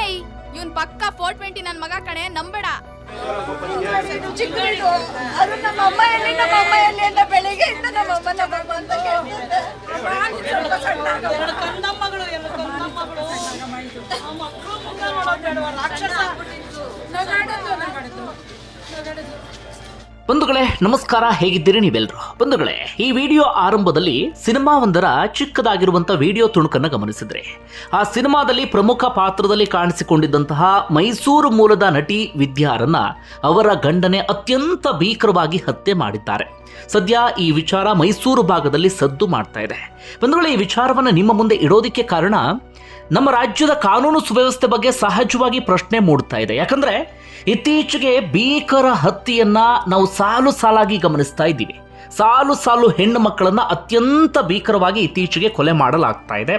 ಏಯ್ ಇವನ್ ಪಕ್ಕ four twenty ನನ್ ಮಗ ಕಣೆ ನಂಬೇಡ. ಅದು ನಮ್ಮ ಅಮ್ಮ ಎಲ್ಲಿ ನಮ್ಮ ಅಮ್ಮ ಎಲ್ಲಿ ಅಂತ ಬೆಳಿಗ್ಗೆಯಿಂದ ನಮ್ಮ ಅಮ್ಮ ನಮ್ಮ ಅಮ್ಮ ಅಂತ ಕೇಳ್ತಿದ್ದೆ. ಬಂಧುಗಳೇ, ನಮಸ್ಕಾರ, ಹೇಗಿದ್ದೀರಿ ನೀವೆಲ್ಲರೂ ಬಂಧುಗಳೇ, ಈ ವಿಡಿಯೋ ಆರಂಭದಲ್ಲಿ ಸಿನಿಮಾವೊಂದರ ಚಿಕ್ಕದಾಗಿರುವಂತಹ ವಿಡಿಯೋ ತುಣುಕನ್ನು ಗಮನಿಸಿದ್ರೆ. ಆ ಸಿನಿಮಾದಲ್ಲಿ ಪ್ರಮುಖ ಪಾತ್ರದಲ್ಲಿ ಕಾಣಿಸಿಕೊಂಡಿದ್ದಂತಹ ಮೈಸೂರು ಮೂಲದ ನಟಿ ವಿದ್ಯಾರನ್ನ ಅವರ ಗಂಡನೆ ಅತ್ಯಂತ ಭೀಕರವಾಗಿ ಹತ್ಯೆ ಮಾಡಿದ್ದಾರೆ. ಸದ್ಯ ಈ ವಿಚಾರ ಮೈಸೂರು ಭಾಗದಲ್ಲಿ ಸದ್ದು ಮಾಡ್ತಾ ಇದೆ. ಬಂಧುಗಳೇ, ಈ ವಿಚಾರವನ್ನು ನಿಮ್ಮ ಮುಂದೆ ಇಡೋದಕ್ಕೆ ಕಾರಣ ನಮ್ಮ ರಾಜ್ಯದ ಕಾನೂನು ಸುವ್ಯವಸ್ಥೆ ಬಗ್ಗೆ ಸಹಜವಾಗಿ ಪ್ರಶ್ನೆ ಮೂಡ್ತಾ ಇದೆ. ಯಾಕಂದ್ರೆ ಇತ್ತೀಚೆಗೆ ಭೀಕರ ಹತ್ಯೆಯನ್ನ ನಾವು ಸಾಲು ಸಾಲಾಗಿ ಗಮನಿಸ್ತಾ ಇದ್ದೀವಿ. ಸಾಲು ಸಾಲು ಹೆಣ್ಣು ಮಕ್ಕಳನ್ನ ಅತ್ಯಂತ ಭೀಕರವಾಗಿ ಇತ್ತೀಚೆಗೆ ಕೊಲೆ ಮಾಡಲಾಗ್ತಾ ಇದೆ.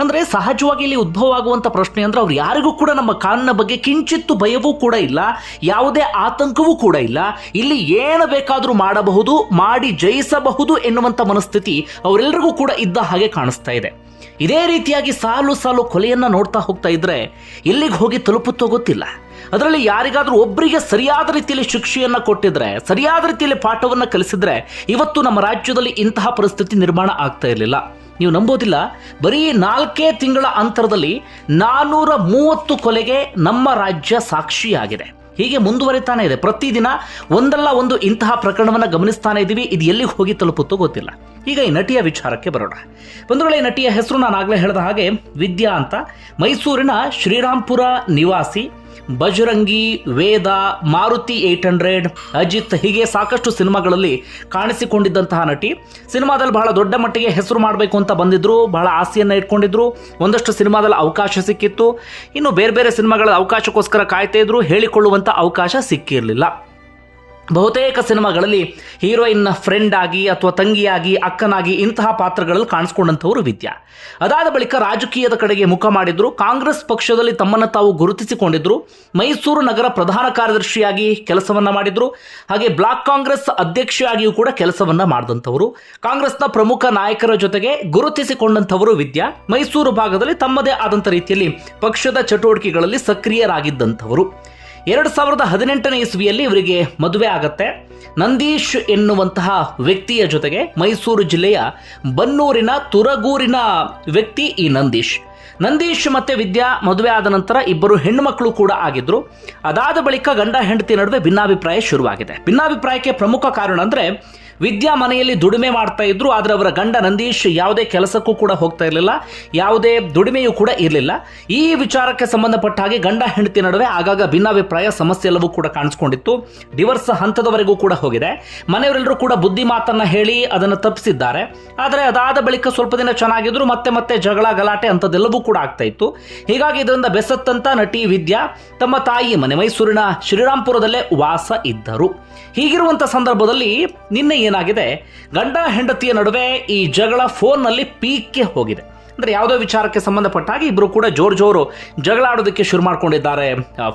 ಅಂದ್ರೆ ಸಹಜವಾಗಿ ಇಲ್ಲಿ ಉದ್ಭವ ಆಗುವಂಥ ಪ್ರಶ್ನೆ ಅಂದ್ರೆ ಅವ್ರು ಯಾರಿಗೂ ಕೂಡ ನಮ್ಮ ಕಾನೂನಿನ ಬಗ್ಗೆ ಕಿಂಚಿತ್ತು ಭಯವೂ ಕೂಡ ಇಲ್ಲ, ಯಾವುದೇ ಆತಂಕವೂ ಕೂಡ ಇಲ್ಲ. ಇಲ್ಲಿ ಏನು ಬೇಕಾದರೂ ಮಾಡಬಹುದು, ಮಾಡಿ ಜಯಿಸಬಹುದು ಎನ್ನುವಂಥ ಮನಸ್ಥಿತಿ ಅವರೆಲ್ಲರಿಗೂ ಕೂಡ ಇದ್ದ ಹಾಗೆ ಕಾಣಿಸ್ತಾ ಇದೆ. ಇದೇ ರೀತಿಯಾಗಿ ಸಾಲು ಸಾಲು ಕೊಲೆಯನ್ನ ನೋಡ್ತಾ ಹೋಗ್ತಾ ಇದ್ರೆ ಎಲ್ಲಿಗೆ ಹೋಗಿ ತಲುಪುತ್ತೋ ಗೊತ್ತಿಲ್ಲ. ಅದರಲ್ಲಿ ಯಾರಿಗಾದರೂ ಒಬ್ಬರಿಗೆ ಸರಿಯಾದ ರೀತಿಯಲ್ಲಿ ಶಿಕ್ಷೆಯನ್ನ ಕೊಟ್ಟಿದ್ರೆ, ಸರಿಯಾದ ರೀತಿಯಲ್ಲಿ ಪಾಠವನ್ನ ಕಲಿಸಿದ್ರೆ ಇವತ್ತು ನಮ್ಮ ರಾಜ್ಯದಲ್ಲಿ ಇಂತಹ ಪರಿಸ್ಥಿತಿ ನಿರ್ಮಾಣ ಆಗ್ತಾ ಇರಲಿಲ್ಲ. ನೀವು ನಂಬೋದಿಲ್ಲ, ಬರೀ ನಾಲ್ಕೇ ತಿಂಗಳ ಅಂತರದಲ್ಲಿ ನಾನೂರ ಮೂವತ್ತು ಕೊಲೆಗೆ ನಮ್ಮ ರಾಜ್ಯ ಸಾಕ್ಷಿಯಾಗಿದೆ. ಹೀಗೆ ಮುಂದುವರಿತಾನೆ ಇದೆ. ಪ್ರತಿದಿನ ಒಂದಲ್ಲ ಒಂದು ಇಂತಹ ಪ್ರಕರಣವನ್ನು ಗಮನಿಸ್ತಾನೆ ಇದ್ದೀವಿ ಇದು ಎಲ್ಲಿ ಹೋಗಿ ತಲುಪುತ್ತೋ ಗೊತ್ತಿಲ್ಲ. ಈಗ ಈ ನಟಿಯ ವಿಚಾರಕ್ಕೆ ಬರೋಣ. ಬಂಧುಗಳೇ, ಈ ನಟಿಯ ಹೆಸರು ನಾನು ಆಗಲೇ ಹೇಳಿದ ಹಾಗೆ ವಿದ್ಯಾ ಅಂತ. ಮೈಸೂರಿನ ಶ್ರೀರಾಮ್ಪುರ ನಿವಾಸಿ ಬಜರಂಗಿ, ವೇದ, ಮಾರುತಿ ಏಟ್ ಹಂಡ್ರೆಡ್, ಅಜಿತ್ ಹೀಗೆ ಸಾಕಷ್ಟು ಸಿನಿಮಾಗಳಲ್ಲಿ ಕಾಣಿಸಿಕೊಂಡಿದ್ದಂತಹ ನಟಿ. ಸಿನಿಮಾದಲ್ಲಿ ಬಹಳ ದೊಡ್ಡ ಮಟ್ಟಿಗೆ ಹೆಸರು ಮಾಡಬೇಕು ಅಂತ ಬಂದಿದ್ರು, ಬಹಳ ಆಸೆಯನ್ನು ಇಟ್ಕೊಂಡಿದ್ರು. ಒಂದಷ್ಟು ಸಿನಿಮಾದಲ್ಲಿ ಅವಕಾಶ ಸಿಕ್ಕಿತ್ತು. ಇನ್ನು ಬೇರೆ ಬೇರೆ ಸಿನಿಮಾಗಳ ಅವಕಾಶಕ್ಕೋಸ್ಕರ ಕಾಯ್ತಾ ಇದ್ರು ಹೇಳಿಕೊಳ್ಳುವಂಥ ಅವಕಾಶ ಸಿಕ್ಕಿರಲಿಲ್ಲ. ಬಹುತೇಕ ಸಿನಿಮಾಗಳಲ್ಲಿ ಹೀರೋಯಿನ್ನ ಫ್ರೆಂಡ್ ಆಗಿ ಅಥವಾ ತಂಗಿಯಾಗಿ, ಅಕ್ಕನಾಗಿ ಇಂತಹ ಪಾತ್ರಗಳಲ್ಲಿ ಕಾಣಿಸ್ಕೊಂಡಂಥವರು ವಿದ್ಯಾ. ಅದಾದ ಬಳಿಕ ರಾಜಕೀಯದ ಕಡೆಗೆ ಮುಖ ಮಾಡಿದ್ರು, ಕಾಂಗ್ರೆಸ್ ಪಕ್ಷದಲ್ಲಿ ತಮ್ಮನ್ನು ತಾವು ಗುರುತಿಸಿಕೊಂಡಿದ್ರು, ಮೈಸೂರು ನಗರ ಪ್ರಧಾನ ಕಾರ್ಯದರ್ಶಿಯಾಗಿ ಕೆಲಸವನ್ನು ಮಾಡಿದ್ರು, ಹಾಗೆ ಬ್ಲಾಕ್ ಕಾಂಗ್ರೆಸ್ ಅಧ್ಯಕ್ಷೆಯಾಗಿಯೂ ಕೂಡ ಕೆಲಸವನ್ನು ಮಾಡಿದಂಥವರು. ಕಾಂಗ್ರೆಸ್ನ ಪ್ರಮುಖ ನಾಯಕರ ಜೊತೆಗೆ ಗುರುತಿಸಿಕೊಂಡಂಥವರು ವಿದ್ಯಾ. ಮೈಸೂರು ಭಾಗದಲ್ಲಿ ತಮ್ಮದೇ ಆದಂಥ ರೀತಿಯಲ್ಲಿ ಪಕ್ಷದ ಚಟುವಟಿಕೆಗಳಲ್ಲಿ ಸಕ್ರಿಯರಾಗಿದ್ದಂಥವರು. ಎರಡು ಸಾವಿರದ ಹದಿನೆಂಟನೇ ಇಸ್ವಿಯಲ್ಲಿ ಇವರಿಗೆ ಮದುವೆ ಆಗತ್ತೆ. ನಂದೀಶ್ ಎನ್ನುವಂತಹ ವ್ಯಕ್ತಿಯ ಜೊತೆಗೆ ಮೈಸೂರು ಜಿಲ್ಲೆಯ ಬನ್ನೂರಿನ ತುರಗೂರಿನ ವ್ಯಕ್ತಿ ಈ ನಂದೀಶ್. ನಂದೀಶ್ ಮತ್ತೆ ವಿದ್ಯಾ ಮದುವೆ ಆದ ನಂತರ ಇಬ್ಬರು ಹೆಣ್ಣುಮಕ್ಕಳು ಕೂಡ ಆಗಿದ್ರು. ಅದಾದ ಬಳಿಕ ಗಂಡ ಹೆಂಡತಿ ನಡುವೆ ಭಿನ್ನಾಭಿಪ್ರಾಯ ಶುರುವಾಗಿದೆ. ಭಿನ್ನಾಭಿಪ್ರಾಯಕ್ಕೆ ಪ್ರಮುಖ ಕಾರಣ ಅಂದ್ರೆ ವಿದ್ಯಾ ಮನೆಯಲ್ಲಿ ದುಡಿಮೆ ಮಾಡ್ತಾ ಇದ್ರು, ಆದರೆ ಅವರ ಗಂಡ ನಂದೀಶ್ ಯಾವುದೇ ಕೆಲಸಕ್ಕೂ ಕೂಡ ಹೋಗ್ತಾ ಇರಲಿಲ್ಲ, ಯಾವುದೇ ದುಡಿಮೆಯೂ ಕೂಡ ಇರಲಿಲ್ಲ. ಈ ವಿಚಾರಕ್ಕೆ ಸಂಬಂಧಪಟ್ಟ ಹಾಗೆ ಗಂಡ ಹೆಂಡತಿ ನಡುವೆ ಆಗಾಗ ಭಿನ್ನಾಭಿಪ್ರಾಯ, ಸಮಸ್ಯೆ ಎಲ್ಲವೂ ಕೂಡ ಕಾಣಿಸ್ಕೊಂಡಿತ್ತು. ಡಿವರ್ಸ್ ಹಂತದವರೆಗೂ ಕೂಡ ಹೋಗಿದೆ. ಮನೆಯವರೆಲ್ಲರೂ ಕೂಡ ಬುದ್ಧಿ ಮಾತನ್ನ ಹೇಳಿ ಅದನ್ನು ತಪ್ಪಿಸಿದ್ದಾರೆ. ಆದರೆ ಅದಾದ ಬಳಿಕ ಸ್ವಲ್ಪ ದಿನ ಚೆನ್ನಾಗಿದ್ರು, ಮತ್ತೆ ಮತ್ತೆ ಜಗಳ, ಗಲಾಟೆ ಅಂಥದ್ದೆಲ್ಲವೂ ಕೂಡ ಆಗ್ತಾ ಇತ್ತು. ಹೀಗಾಗಿ ಇದರಿಂದ ಬೆಸತ್ತಂತ ನಟಿ ವಿದ್ಯಾ, ತಮ್ಮ ತಾಯಿ ಮನೆ ಮೈಸೂರಿನ ಶ್ರೀರಾಮ್ಪುರದಲ್ಲೇ ವಾಸ ಇದ್ದರು. ಹೀಗಿರುವಂತ ಸಂದರ್ಭದಲ್ಲಿ ನಿನ್ನೆ ಏನಾಗಿದೆ? ಗಂಡ ಹೆಂಡತಿಯ ನಡುವೆ ಈ ಜಗಳ ಫೋನ್ನಲ್ಲಿ ಪೀಕ್ಗೆ ಹೋಗಿದೆ. ಅಂದರೆ ಯಾವುದೋ ವಿಚಾರಕ್ಕೆ ಸಂಬಂಧಪಟ್ಟ ಹಾಗೆ ಇಬ್ಬರು ಕೂಡ ಜೋರು ಜೋರು ಜಗಳ ಆಡೋದಕ್ಕೆ ಶುರು ಮಾಡ್ಕೊಂಡಿದ್ದಾರೆ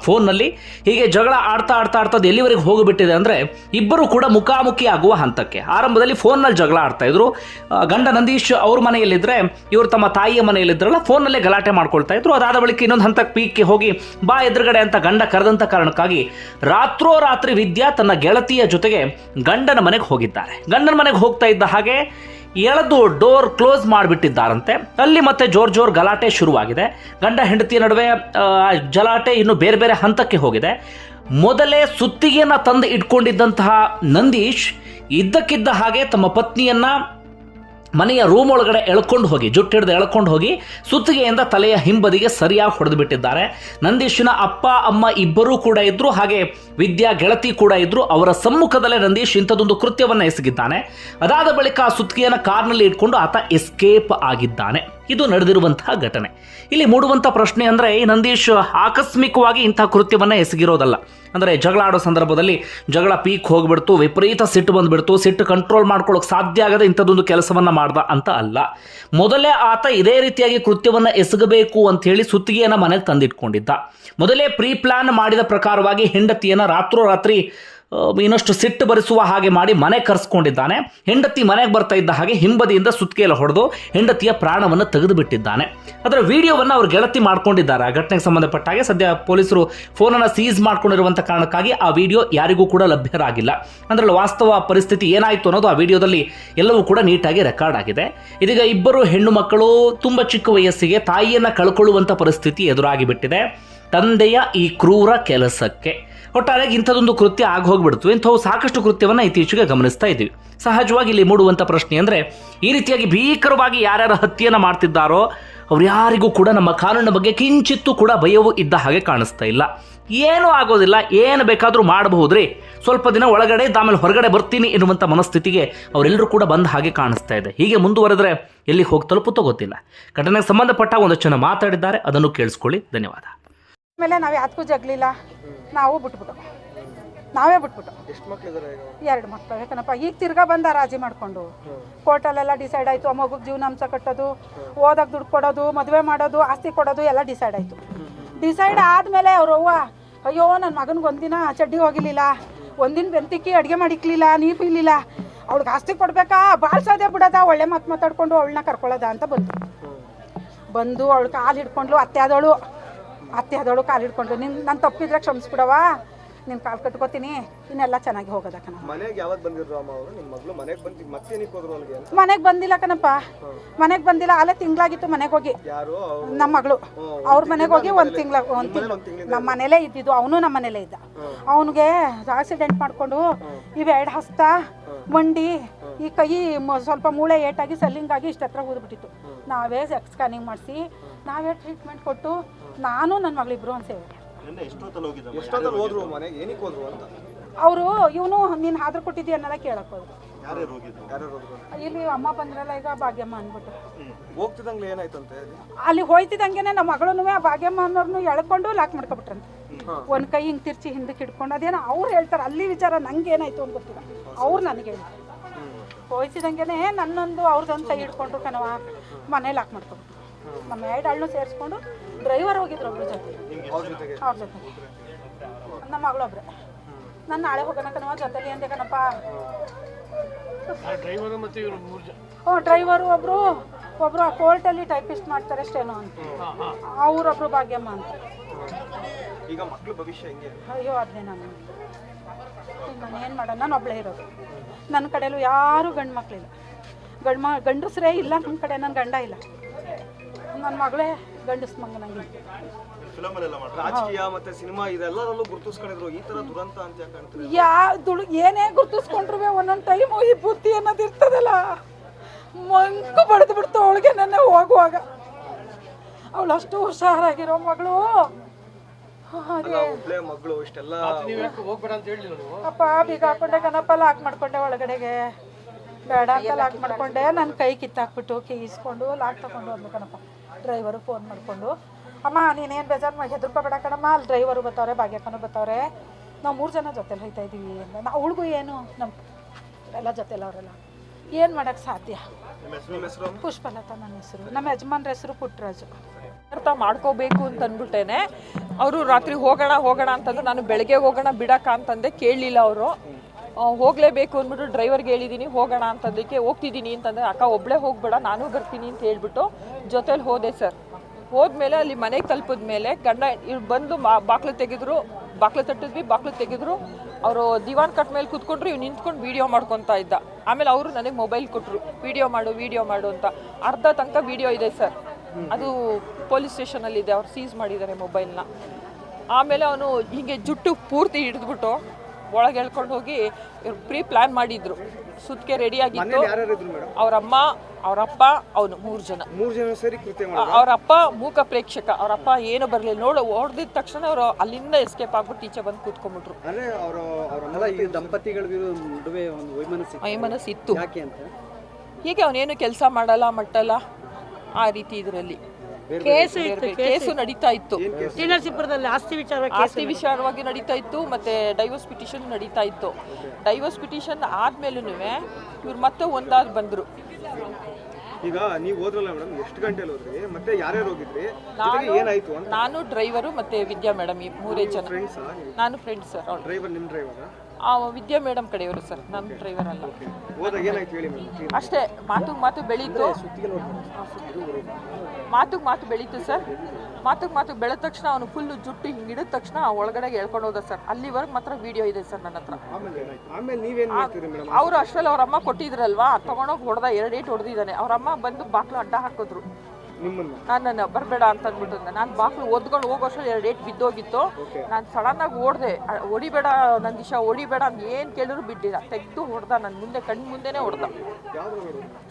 ಫೋನ್ನಲ್ಲಿ. ಹೀಗೆ ಜಗಳ ಆಡ್ತಾ ಆಡ್ತಾ ಆಡ್ತಾ ಅದು ಎಲ್ಲಿವರೆಗೆ ಹೋಗಿಬಿಟ್ಟಿದೆ ಅಂದರೆ ಇಬ್ಬರು ಕೂಡ ಮುಖಾಮುಖಿ ಆಗುವ ಹಂತಕ್ಕೆ. ಆರಂಭದಲ್ಲಿ ಫೋನ್ನಲ್ಲಿ ಜಗಳ ಆಡ್ತಾ ಇದ್ರು. ಗಂಡ ನಂದೀಶ್ ಅವ್ರ ಮನೆಯಲ್ಲಿದ್ದರೆ ಇವರು ತಮ್ಮ ತಾಯಿಯ ಮನೆಯಲ್ಲಿದ್ರಲ್ಲ, ಫೋನ್ನಲ್ಲೇ ಗಲಾಟೆ ಮಾಡ್ಕೊಳ್ತಾ ಇದ್ರು. ಅದಾದ ಬಳಿಕ ಇನ್ನೊಂದು ಹಂತಕ್ಕೆ ಪೀಕ್ಗೆ ಹೋಗಿ, ಬಾ ಎದುರುಗಡೆ ಅಂತ ಗಂಡ ಕರೆದಂಥ ಕಾರಣಕ್ಕಾಗಿ ರಾತ್ರೋರಾತ್ರಿ ವಿದ್ಯಾ ತನ್ನ ಗೆಳತಿಯ ಜೊತೆಗೆ ಗಂಡನ ಮನೆಗೆ ಹೋಗಿದ್ದಾರೆ ಗಂಡನ ಮನೆಗೆ ಹೋಗ್ತಾ ಇದ್ದ ಹಾಗೆ ಎಳೆದು ಡೋರ್ ಕ್ಲೋಸ್ ಮಾಡಿಬಿಟ್ಟಿದ್ದಾರಂತೆ. ಅಲ್ಲಿ ಮತ್ತೆ ಜೋರ್ ಜೋರ್ ಗಲಾಟೆ ಶುರುವಾಗಿದೆ. ಗಂಡ ಹೆಂಡತಿಯ ನಡುವೆ ಜಲಾಟೆ ಇನ್ನು ಬೇರೆ ಬೇರೆ ಹಂತಕ್ಕೆ ಹೋಗಿದೆ. ಮೊದಲೇ ಸುತ್ತಿಗೆಯನ್ನು ತಂದು ಇಟ್ಕೊಂಡಿದ್ದಂತಹ ನಂದೀಶ್ ಇದ್ದಕ್ಕಿದ್ದ ಹಾಗೆ ತಮ್ಮ ಪತ್ನಿಯನ್ನ ಮನೆಯ ರೂಮ್ ಒಳಗಡೆ ಎಳ್ಕೊಂಡು ಹೋಗಿ, ಜುಟ್ಟು ಹಿಡಿದು ಎಳ್ಕೊಂಡು ಹೋಗಿ ಸುತ್ತಿಗೆಯಿಂದ ತಲೆಯ ಹಿಂಬದಿಗೆ ಸರಿಯಾಗಿ ಹೊಡೆದು ಬಿಟ್ಟಿದ್ದಾರೆ. ನಂದೀಶನ ಅಪ್ಪ, ಅಮ್ಮ ಇಬ್ಬರೂ ಕೂಡ ಇದ್ರು, ಹಾಗೆ ವಿದ್ಯಾ ಗೆಳತಿ ಕೂಡ ಇದ್ರು. ಅವರ ಸಮ್ಮುಖದಲ್ಲೇ ನಂದೀಶ್ ಇಂಥದ್ದೊಂದು ಕೃತ್ಯವನ್ನು ಎಸಗಿದ್ದಾನೆ. ಅದಾದ ಬಳಿಕ ಆ ಸುತ್ತಿಗೆಯನ್ನು ಕಾರ್ನಲ್ಲಿ ಇಟ್ಕೊಂಡು ಆತ ಎಸ್ಕೇಪ್ ಆಗಿದ್ದಾನೆ. ಇದು ನಡೆದಿರುವಂತಹ ಘಟನೆ. ಇಲ್ಲಿ ಮೂಡುವಂಥ ಪ್ರಶ್ನೆ ಅಂದರೆ ಈ ನಂದೀಶ್, ಆಕಸ್ಮಿಕವಾಗಿ ಇಂಥ ಕೃತ್ಯವನ್ನು ಎಸಗಿರೋದಲ್ಲ. ಅಂದರೆ, ಜಗಳ ಆಡೋ ಸಂದರ್ಭದಲ್ಲಿ ಜಗಳ ಪೀಕ್ ಹೋಗ್ಬಿಡ್ತು, ವಿಪರೀತ ಸಿಟ್ಟು ಬಂದ್ಬಿಡ್ತು, ಸಿಟ್ಟು ಕಂಟ್ರೋಲ್ ಮಾಡ್ಕೊಳ್ಳೋಕೆ ಸಾಧ್ಯ ಆಗದೆ ಇಂಥದ್ದೊಂದು ಕೆಲಸವನ್ನು ಮಾಡ್ದ ಅಂತ ಅಲ್ಲ. ಮೊದಲೇ ಆತ ಇದೇ ರೀತಿಯಾಗಿ ಕೃತ್ಯವನ್ನು ಎಸಗಬೇಕು ಅಂತ ಹೇಳಿ ಸುತ್ತಿಗೆಯನ್ನ ಮನೆಗೆ ತಂದಿಟ್ಕೊಂಡಿದ್ದ. ಮೊದಲೇ ಪ್ರೀ ಪ್ಲಾನ್ ಮಾಡಿದ ಪ್ರಕಾರವಾಗಿ ಹೆಂಡತಿಯನ್ನು ರಾತ್ರೋರಾತ್ರಿ ಇನ್ನಷ್ಟು ಸಿಟ್ಟು ಬರಿಸುವ ಹಾಗೆ ಮಾಡಿ ಮನೆ ಕರೆಸ್ಕೊಂಡಿದ್ದಾನೆ. ಹೆಂಡತಿ ಮನೆಗೆ ಬರ್ತಾ ಇದ್ದ ಹಾಗೆ ಹಿಂಬದಿಯಿಂದ ಸುತ್ತಿಗೆಲ್ಲ ಹೊಡೆದು ಹೆಂಡತಿಯ ಪ್ರಾಣವನ್ನು ತೆಗೆದು ಬಿಟ್ಟಿದ್ದಾನೆ ಅದರ ವಿಡಿಯೋವನ್ನು ಅವರು ಗೆಳತಿ ಮಾಡ್ಕೊಂಡಿದ್ದಾರೆ. ಆ ಘಟನೆಗೆ ಸಂಬಂಧಪಟ್ಟ ಹಾಗೆ ಸದ್ಯ ಪೊಲೀಸರು ಫೋನನ್ನು ಸೀಸ್ ಮಾಡ್ಕೊಂಡಿರುವಂಥ ಕಾರಣಕ್ಕಾಗಿ ಆ ವಿಡಿಯೋ ಯಾರಿಗೂ ಕೂಡ ಲಭ್ಯರಾಗಿಲ್ಲ. ಅದರಲ್ಲಿ ವಾಸ್ತವ ಪರಿಸ್ಥಿತಿ ಏನಾಯಿತು ಅನ್ನೋದು ಆ ವಿಡಿಯೋದಲ್ಲಿ ಎಲ್ಲವೂ ಕೂಡ ನೀಟಾಗಿ ರೆಕಾರ್ಡ್ ಆಗಿದೆ. ಇದೀಗ ಇಬ್ಬರು ಹೆಣ್ಣು ಮಕ್ಕಳು ತುಂಬ ಚಿಕ್ಕ ವಯಸ್ಸಿಗೆ ತಾಯಿಯನ್ನು ಕಳ್ಕೊಳ್ಳುವಂಥ ಪರಿಸ್ಥಿತಿ ಎದುರಾಗಿ ಬಿಟ್ಟಿದೆ ತಂದೆಯ ಈ ಕ್ರೂರ ಕೆಲಸಕ್ಕೆ. ಒಟ್ಟಾರೆಯಾಗಿ ಇಂಥದೊಂದು ಕೃತ್ಯ ಆಗಿ ಹೋಗ್ಬಿಡ್ತು ಇಂಥವು ಸಾಕಷ್ಟು ಕೃತ್ಯವನ್ನು ಇತ್ತೀಚೆಗೆ ಗಮನಿಸ್ತಾ ಇದ್ದೀವಿ. ಸಹಜವಾಗಿ ಇಲ್ಲಿ ಮೂಡುವಂಥ ಪ್ರಶ್ನೆ ಅಂದರೆ, ಈ ರೀತಿಯಾಗಿ ಭೀಕರವಾಗಿ ಯಾರ್ಯಾರು ಹತ್ಯೆಯನ್ನು ಮಾಡ್ತಿದ್ದಾರೋ, ಅವ್ರು ಯಾರಿಗೂ ಕೂಡ ನಮ್ಮ ಕಾನೂನಿನ ಬಗ್ಗೆ ಕಿಂಚಿತ್ತೂ ಕೂಡ ಭಯವೂ ಇದ್ದ ಹಾಗೆ ಕಾಣಿಸ್ತಾ ಇಲ್ಲ. ಏನೂ ಆಗೋದಿಲ್ಲ, ಏನು ಬೇಕಾದರೂ ಮಾಡಬಹುದ್ರಿ? ಸ್ವಲ್ಪ ದಿನ ಒಳಗಡೆ ಆಮೇಲೆ ಹೊರಗಡೆ ಬರ್ತೀನಿ ಎನ್ನುವಂಥ ಮನಸ್ಥಿತಿಗೆ ಅವರೆಲ್ಲರೂ ಕೂಡ ಬಂದ ಹಾಗೆ ಕಾಣಿಸ್ತಾ ಇದೆ. ಹೀಗೆ ಮುಂದುವರೆದ್ರೆ ಎಲ್ಲಿ ಹೋಗಿ ತಲುಪುತ್ತೋ ಗೊತ್ತಿಲ್ಲ. ಘಟನೆಗೆ ಸಂಬಂಧಪಟ್ಟ ಒಂದಷ್ಟು ಜನ ಮಾತಾಡಿದ್ದಾರೆ, ಅದನ್ನು ಕೇಳಿಸ್ಕೊಳ್ಳಿ. ಧನ್ಯವಾದ. ಆಮೇಲೆ ನಾವು ಯಾತಕ್ಕೂ ಜಗ್ಲಿಲ್ಲ. ನಾವು ಬಿಟ್ಬಿಟ್ಟು. ನಾವೇ ಬಿಟ್ಬಿಟ್ಟು. ಎರಡು ಮಕ್ಕಳು ಯಾಕನಪ್ಪ ಈಗ ತಿರ್ಗಾ ಬಂದ ರಾಜಿ ಮಾಡಿಕೊಂಡು. ಕೋರ್ಟಲ್ಲೆಲ್ಲ ಡಿಸೈಡ್ ಆಯಿತು ಆ ಮಗುಗೆ ಜೀವನಾಂಶ ಕಟ್ಟೋದು ಓದಕ್ಕೆ ದುಡ್ಡು ಕೊಡೋದು ಮದುವೆ ಮಾಡೋದು ಆಸ್ತಿ ಕೊಡೋದು ಎಲ್ಲ ಡಿಸೈಡ್ ಆಯಿತು. ಡಿಸೈಡ್ ಆದಮೇಲೆ ಅವ್ರ ಅವ್ವ ಅಯ್ಯೋ ನನ್ನ ಮಗನಿಗೆ ಒಂದಿನ ಚಡ್ಡಿ ಹೋಗಿಲಿಲ್ಲ ಒಂದಿನ ಬೆಂತಿಕ್ಕಿ ಅಡುಗೆ ಮಾಡಿಕ್ಲಿಲ್ಲ ನೀರು ಇರಲಿಲ್ಲ ಅವ್ಳಿಗೆ ಆಸ್ತಿ ಕೊಡಬೇಕಾ? ಭಾಳ ಸಾಧ್ಯ ಬಿಡೋದ ಒಳ್ಳೆ ಮಾತು ಮಾತಾಡ್ಕೊಂಡು ಅವಳನ್ನ ಕರ್ಕೊಳ್ಳೋದ ಅಂತ ಬಂತು. ಬಂದು ಅವಳು ಕಾಲು ಹಿಡ್ಕೊಂಡ್ಲು ಅತ್ತೆ ಆದವಳು ಅತ್ತೆ ಅದೋಳು ಕಾಲು ಹಿಡ್ಕೊಂಡು ನಿನ್ ನಾನು ತಪ್ಪಿದ್ರೆ ಕ್ಷಮಿಸ್ಬಿಡವಾ ನಿನ್ ಕಾಲು ಕಟ್ಕೋತೀನಿ. ಇನ್ನೆಲ್ಲ ಚೆನ್ನಾಗಿ ಹೋಗೋದ ಕಣ. ಮನೆಗೆ ಯಾವತ್ತು ಬಂದಿದ್ರು ಅಮ್ಮ ಅವರು? ನಿಮ್ಮ ಮಗಳು ಮನೆಗೆ ಬಂದು ಹೋದ್ರು ಬಂದಿಲ್ಲ ಕಣಪ್ಪ. ಮನೆಗೆ ಬಂದಿಲ್ಲ ಅಲ್ಲೇ ತಿಂಗಳಾಗಿತ್ತು ಮನೆಗೆ ಹೋಗಿ. ಯಾರು? ನಮ್ಮ ಮಗಳು. ಅವ್ರ ಮನೆಗೆ ಹೋಗಿ ಒಂದು ತಿಂಗಳ ಒಂದು ತಿಂಗಳು ನಮ್ಮ ಮನೇಲೇ ಇದ್ದಿದ್ದು ಅವನು ನಮ್ಮ ಮನೇಲೇ ಇದ್ದ. ಅವನಿಗೆ ಆಕ್ಸಿಡೆಂಟ್ ಮಾಡಿಕೊಂಡು ಇವೆರಡು ಹಸ್ತ ಮಂಡಿ ಈ ಕೈ ಸ್ವಲ್ಪ ಮೂಳೆ ಏಟಾಗಿ ಸಲ್ಲಿಂಗಾಗಿ ಇಷ್ಟ ಹತ್ರ ಊದ್ಬಿಟ್ಟಿತ್ತು ನಾವೇ ಸ್ಕ್ಯಾನಿಂಗ್ ಮಾಡಿಸಿ ನಾವೇ ಟ್ರೀಟ್ಮೆಂಟ್ ಕೊಟ್ಟು ನಾನು ನನ್ನ ಮಗಳಿಬ್ರು ಒಂದು ಸೇವೆ ಎಷ್ಟೊತ್ತಲ್ಲಿ ಹೋದ್ರು ಮನೆಗೆ ಏನಕ್ಕೆ ಹೋದ್ರು ಅಂತ? ಅವರು ಇವನು ನೀನು ಹಾದ್ರ ಕೊಟ್ಟಿದ್ದೀಯ ಅನ್ನೋದ ಕೇಳಕ್ ಹೋದ್ರು. ಇಲ್ಲಿ ಅಮ್ಮ ಬಂದ್ರಲ್ಲ ಈಗ ಭಾಗ್ಯಮ್ಮ ಅನ್ಬಿಟ್ಟು ಹೋಗ್ತಿದಂಗ್ಲೆ ಏನಾಯ್ತಂತೆ ಅಲ್ಲಿ? ಹೋಯ್ತಿದಂಗೆನೆ ನಮ್ಮ ಮಗಳನ್ನು ಆ ಭಾಗ್ಯಮ್ಮ ಅನ್ನೋರ್ನು ಎಳ್ಕೊಂಡು ಲಾಕ್ ಮಾಡ್ಕೊಬಿಟ್ರಂತೆ. ಒಂದ್ ಕೈ ಹಿಂಗ್ ತಿರ್ಚಿ ಹಿಂದಕ್ಕೆ ಹಿಡ್ಕೊಂಡು ಅದೇನೋ ಅವ್ರು ಹೇಳ್ತಾರೆ ಅಲ್ಲಿ ವಿಚಾರ ನಂಗೆ ಏನಾಯ್ತು ಅಂತ ಗೊತ್ತಿಲ್ಲ. ಅವ್ರು ನನಗೆ ಹೇಳ್ತಾರೆ. ಹೋಯ್ತಿದಂಗೆನೆ ನನ್ನೊಂದು ಅವ್ರದ್ದೊಂದು ಕೈ ಹಿಡ್ಕೊಂಡ್ರು ಕಣವ ಮನೆ ಲಾಕ್ ಮಾಡ್ಕೊಬಿಟ್ರು. ನಮ್ಮ ಎರಡು ಹಣ್ಣು ಸೇರಿಸ್ಕೊಂಡು ಡ್ರೈವರ್ ಹೋಗಿದ್ರು ಒಬ್ರು ಜೊತೆ. ಅವ್ರ ಜೊತೆ. ನಮ್ಮ ಮಗಳೊಬ್ರೆ ನಾನು ನಾಳೆ ಹೋಗೋಣ ಕಣವ ಜೊತೆಲಿ ಅಂದೆ ಕಣಪ್ಪ. ಹ್ಞೂ ಡ್ರೈವರು ಒಬ್ರು. ಒಬ್ರು ಆ ಕೋರ್ಟಲ್ಲಿ ಟೈಪಿಸ್ಟ್ ಮಾಡ್ತಾರೆ ಅಷ್ಟೇನೋ ಅಂತ. ಅವರೊಬ್ರು ಭಾಗ್ಯಮ್ಮ ಅಂತ. ಈಗ ಮಕ್ಕಳು ಭವಿಷ್ಯ ಹೆಂಗೆ? ಅಯ್ಯೋ ಅದೇ ನಾನು. ನಾನು ಏನು ಮಾಡೋಣ ನಾನು ಒಬ್ಬಳೇ ಇರೋದು. ನನ್ನ ಕಡೆಯಲ್ಲೂ ಯಾರೂ ಗಂಡು ಮಕ್ಕಳಿಲ್ಲ ಗಂಡು ಮ ಗಂಡಸ್ರೇ ಇಲ್ಲ ನನ್ನ ಕಡೆ. ನನ್ನ ಗಂಡ ಇಲ್ಲ. ನನ್ನ ಮಗಳೇ ಗಂಡಸ್ ಮಗ ಮಾಡ್ತಾರೆ. ರಾಜಕೀಯ ಮತ್ತೆ ಸಿನಿಮಾ ಇದೆಲ್ಲದಲ್ಲೂ ಗುರುತಿಸ್ಕೊಂಡಿದ್ರು. ಈ ತರ ದುರಂತ ಅಂತ ಕಾಣ್ತಾರೆ? ಯಾ ದುಡು ಏನೇ ಗುರ್ತಿಸ್ಕೊಂಡ್ರು ಒಂದೊಂದು ಟೈಮು ಈ ಬುದ್ಧಿ ಅನ್ನೋದು ಇರ್ತದಲ್ಲ. ಮಂಕು ಬಡ್ದು ಬಿಡ್ತು ಅವಳಿಗೆ ನನ್ನ ಹೋಗುವಾಗ. ಅವಳು ಅಷ್ಟು ಹುಷಾರಾಗಿರೋ ಮಗಳು. ಮಗಳು ಇಷ್ಟೆಲ್ಲ ಅಪ್ಪ ಬೀಗ ಹಾಕೊಂಡೆ ಗಣಪ ಲಾಕ್ ಮಾಡ್ಕೊಂಡೆ ಒಳಗಡೆಗೆ. ಬೇಡ ಅಂತ ಲಾಕ್ ಮಾಡ್ಕೊಂಡೆ. ನನ್ನ ಕೈ ಕಿತ್ತಾಕ್ಬಿಟ್ಟು ಕೈ ಇಸ್ಕೊಂಡು ಲಾಕ್ ತಗೊಂಡು ಬಂದು ಕಣಪ್ಪ ಡ್ರೈವರು ಫೋನ್ ಮಾಡಿಕೊಂಡು, ಅಮ್ಮ, ನೀನೇನು ಬೇಜಾರು ಮಾಡಿ ಹೆದರ್ಕೋಬೇಡ ಕಣಮ್ಮ. ಅಲ್ಲಿ ಡ್ರೈವರು ಬರ್ತಾವ್ರೆ ಭಾಗ್ಯಕ್ಕನೂ ಬರ್ತಾವ್ರೆ ನಾವು ಮೂರು ಜನ ಜೊತೆಲಿ ಹೋಯ್ತಾ ಇದ್ದೀವಿ ಅಂದರೆ ನಾವು ಅವಳಿಗೂ ಏನು ನಮ್ಮ ಎಲ್ಲ ಜೊತೆಲಿ ಅವರೆಲ್ಲ. ಏನು ಮಾಡೋಕ್ಕೆ ಸಾಧ್ಯ? ಪುಷ್ಪಲತಾ ನನ್ನ ಹೆಸರು. ನಮ್ಮ ಯಜಮಾನ್ರ ಹೆಸರು ಪುಟ್ಟರಾಜು ಅರ್ಥ ಮಾಡ್ಕೋಬೇಕು ಅಂತ ಅಂದ್ಬಿಟ್ಟೇನೆ ಅವರು ರಾತ್ರಿ ಹೋಗೋಣ ಹೋಗೋಣ ಅಂತಂದ್ರೆ ನಾನು ಬೆಳಗ್ಗೆ ಹೋಗೋಣ, ಬಿಡಕ್ಕ ಅಂತಂದೆ ಕೇಳಲಿಲ್ಲ ಅವರು. ಹೋಗಲೇಬೇಕು ಅಂದ್ಬಿಟ್ಟು ಡ್ರೈವರ್ಗೆ ಹೇಳಿದ್ದೀನಿ ಹೋಗೋಣ ಅಂತಂದಕ್ಕೆ ಹೋಗ್ತಿದ್ದೀನಿ ಅಂತಂದ್ರೆ, ಅಕ್ಕ ಒಬ್ಬಳೇ ಹೋಗ್ಬೇಡ, ನಾನು ಬರ್ತೀನಿ ಅಂತ ಹೇಳ್ಬಿಟ್ಟು ಜೊತೇಲಿ ಹೋದೆ ಸರ್. ಹೋದ್ಮೇಲೆ ಅಲ್ಲಿ ಮನೆಗೆ ತಲುಪಿದ ಮೇಲೆ ಗಂಡ ಇವ್ರು ಬಂದು ಮಾ- ಬಾಕ್ಲು ತೆಗೆದ್ರು, ಬಾಕ್ಲು ತಟ್ಟಿದ್ವಿ, ಬಾಕ್ಲು ತೆಗೆದ್ರು. ಅವರು ದಿವಾನ್ ಕಟ್ ಮೇಲೆ ಕೂತ್ಕೊಂಡ್ರು ಇವ್ ನಿಂತ್ಕೊಂಡು ವಿಡಿಯೋ ಮಾಡ್ಕೊತಾ ಇದ್ದ. ಆಮೇಲೆ ಅವರು ನನಗೆ ಮೊಬೈಲ್ ಕೊಟ್ಟರು ವಿಡಿಯೋ ಮಾಡು ವಿಡಿಯೋ ಮಾಡು ಅಂತ. ಅರ್ಧ ತನಕ ವಿಡಿಯೋ ಇದೆ ಸರ್. ಅದು ಪೊಲೀಸ್ ಸ್ಟೇಷನಲ್ಲಿ ಇದೆ, ಅವ್ರು ಸೀಸ್ ಮಾಡಿದ್ದಾರೆ ಮೊಬೈಲ್ನ ಆಮೇಲೆ ಅವನು ಹೀಗೆ ಜುಟ್ಟು ಪೂರ್ತಿ ಹಿಡಿದ್ಬಿಟ್ಟು ಒಳಗೆ ಹೇಳ್ಕೊಂಡು ಹೋಗಿ ಇವ್ರು ಪ್ರೀ ಪ್ಲ್ಯಾನ್ ಮಾಡಿದ್ರು. ಸುತ್ತಿಗೆ ರೆಡಿ ಆಗಿತ್ತು. ಯಾರ್ಯಾರಿದ್ರು ಮೇಡಮ್? ಅವರಮ್ಮ ಅವರಪ್ಪ ಅವನು ಮೂರು ಜನ. ಮೂರು ಜನ ಸೇರಿ ಕೃತ್ಯ ಅವರಪ್ಪ ಮೂಕ ಪ್ರೇಕ್ಷಕ ಅವರಪ್ಪ ಏನು ಬರಲಿಲ್ಲ. ನೋಡು ಹೊಡೆದಿದ ತಕ್ಷಣ ಅವರು ಅಲ್ಲಿಂದ ಎಸ್ಕೇಪ್ ಆಗ್ಬಿಟ್ಟು ಟೀಚರ್ ಬಂದು ಕೂತ್ಕೊಂಡ್ಬಿಟ್ರು. ಅಂದ್ರೆ ಅವ್ರ ಅವ್ರ ಅಲ್ಲ ಈ ದಂಪತಿಗಳ ನಡುವೆ ಒಂದು ವೈಮನಸ್ಸು ಇತ್ತು. ಮನಸ್ಸು ಇತ್ತು ಯಾಕೆ ಅಂತ? ಹೀಗೆ ಅವನೇನು ಕೆಲಸ ಮಾಡಲ್ಲ ಮಟ್ಟಲ್ಲ ಆ ರೀತಿ ಇದರಲ್ಲಿ. ಕೇಸು ಇತ್ತು ಕೇಸು ನಡೀತಾ ಇತ್ತು. ಶ್ರೀನರಸೀಪುರದಲ್ಲಿ ಆಸ್ತಿ ವಿಚಾರ ಆಸ್ತಿ ವಿಚಾರವಾಗಿ ನಡೀತಾ ಇತ್ತು ಮತ್ತೆ ಡೈವರ್ಸ್ ಪಿಟಿಷನ್ ನಡೀತಾ ಇತ್ತು. ಡೈವರ್ಸ್ ಪಿಟಿಷನ್ ಆದ್ಮೇಲೂ ಇವ್ರು ಮತ್ತೆ ಒಂದಾದ್ ಬಂದ್ರು. ಈಗ ನೀವು ಹೋದ್ರಲ್ಲ ಮೇಡಮ್ ಎಷ್ಟು ಗಂಟೆಲಿ ಹೋದ್ರಿ? ಮತ್ತೆ ಯಾರ್ಯಾರು ಹೋಗಿದ್ರಿ? ನಾನು ಏನಾಯ್ತು ಅಂತ? ನಾನು ಡ್ರೈವರು ಮತ್ತೆ ವಿದ್ಯಾ ಮೇಡಮ್ ಈ ಮೂರೇ ಜನ. ನಾನು ಫ್ರೆಂಡ್ಸ್ ಸರ್ ಡ್ರೈವರ್ ನಿಮ್ ಡ್ರೈವರ್ ಆ ವಿದ್ಯಾ ಮೇಡಮ್ ಕಡೆಯವರು ಸರ್ ನನ್ನ ಡ್ರೈವರ್ ಅಲ್ಲ. ಅಷ್ಟೇ ಮಾತುಗೆ ಮಾತು ಬೆಳೀತು. ಮಾತುಗೆ ಮಾತು ಬೆಳೀತು ಸರ್. ಮಾತುಗೆ ಮಾತು ಬೆಳೆದ ತಕ್ಷಣ ಅವನು ಫುಲ್ಲು ಜುಟ್ಟು ಹಿಂಗೆ ಹಿಡಿದ ತಕ್ಷಣ ಒಳಗಡೆ ಹೇಳ್ಕೊಂಡು ಹೋದ ಸರ್. ಅಲ್ಲಿವರೆಗೆ ಮಾತ್ರ ವಿಡಿಯೋ ಇದೆ ಸರ್ ನನ್ನ ಹತ್ರ. ಅವರು ಅಷ್ಟರಲ್ಲಿ ಅವ್ರ ಅಮ್ಮ ಕೊಟ್ಟಿದ್ರಲ್ವಾ? ತಗೊಂಡೋಗಿ ಹೊಡೆದ ಎರಡು ಏಟ್ ಹೊಡೆದಿದ್ದಾನೆ ಅವ್ರ ಅಮ್ಮ ಬಂದು ಬಾಕ್ಲು ಅಡ್ಡ ಹಾಕಿದ್ರು. ನಿಮ್ಮನ್ನ? ನಾನು ಬರಬೇಡ ಅಂತ ಅಂದ್ಬಿಟ್ಟು ನಾನು ಬಾಕ್ಲು ಓದ್ಕೊಂಡು ಹೋಗೋಷ್ಟು ಎರಡು ಏಟ್ ಬಿದ್ದೋಗಿತ್ತು. ನಾನು ಸಡನ್ನಾಗಿ ಓಡಿದೆ. ಹೊಡಿಬೇಡ ನನ್ನ ದಿಶಾ ಹೊಡಿಬೇಡ ಅಂತ ಏನು ಕೇಳಿದ್ರು ಬಿಟ್ಟಿಲ್ಲ. ತೆಗೆದು ಹೊಡೆದ ನನ್ನ ಮುಂದೆ ಕಣ್ಣು ಮುಂದೆನೇ ಹೊಡೆದ.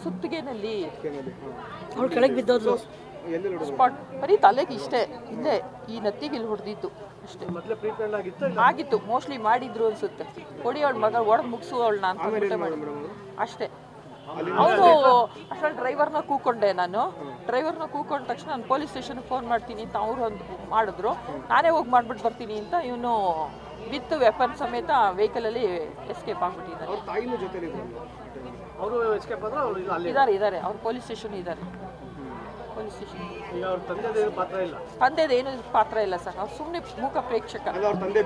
ಸುತ್ತಿಗೆನಲ್ಲಿ. ಅವ್ಳು ಕೆಳಗೆ ಬಿದ್ದೋದು ಸ್ಪಾಟ್ ಬರೀ ತಲೆಗೆ ಇಷ್ಟೇ ಇಲ್ಲೇ ಈ ನತ್ತಿಗೆ ಇಲ್ಲಿ ಹೊಡೆದಿತ್ತು ಅಷ್ಟೇ ಆಗಿತ್ತು ಆಗಿತ್ತು ಮೋಸ್ಟ್ಲಿ ಮಾಡಿದ್ರು ಅನ್ಸುತ್ತೆ. ಹೊಡಿ ಅವಳ ಮಗ ಹೊಡೆದು ಮುಗಿಸು ಅವಳನ್ನ ಅಂತ ಅಷ್ಟೇ. ಅವನು ಅಷ್ಟರಲ್ಲಿ ಡ್ರೈವರ್ನ ಕೂಕೊಂಡೆ ನಾನು. ಡ್ರೈವರ್ನ ಕೂಕೊಂಡ ತಕ್ಷಣ ನಾನು ಪೊಲೀಸ್ ಸ್ಟೇಷನ್ಗೆ ಫೋನ್ ಮಾಡ್ತೀನಿ ಅಂತ ಅವ್ರು ಒಂದು ಮಾಡಿದ್ರು. ನಾನೇ ಹೋಗಿ ಮಾಡ್ಬಿಟ್ಟು ಬರ್ತೀನಿ ಅಂತ ಇವನು ವಿತ್ ವೆಪನ್ ಸಮೇತ ವೆಹಿಕಲಲ್ಲಿ ಎಸ್ಕೇಪ್ ಆಗಿಬಿಟ್ಟಿದ್ದಾರೆ. ಅವ್ರ ಎಸ್ಕೇಪ್ ಆದ್ರೆ ಅವ್ರು ಇಲ್ಲಿ ಇದ್ದಾರೆ ಇದ್ದಾರೆ. ಅವ್ರು ಪೊಲೀಸ್ ಸ್ಟೇಷನ್ ಇದ್ದಾರೆ. ಪೊಲೀಸ್ ಸ್ಟೇಷನ್ ತಂದೆದೇನು ಪಾತ್ರ ಇಲ್ಲ? ತಂದೆದು ಏನು ಪಾತ್ರ ಇಲ್ಲ ಸರ್. ಅವ್ರು ಸುಮ್ಮನೆ ಮೂಕ ಪ್ರೇಕ್ಷಕ. ತಂದೆ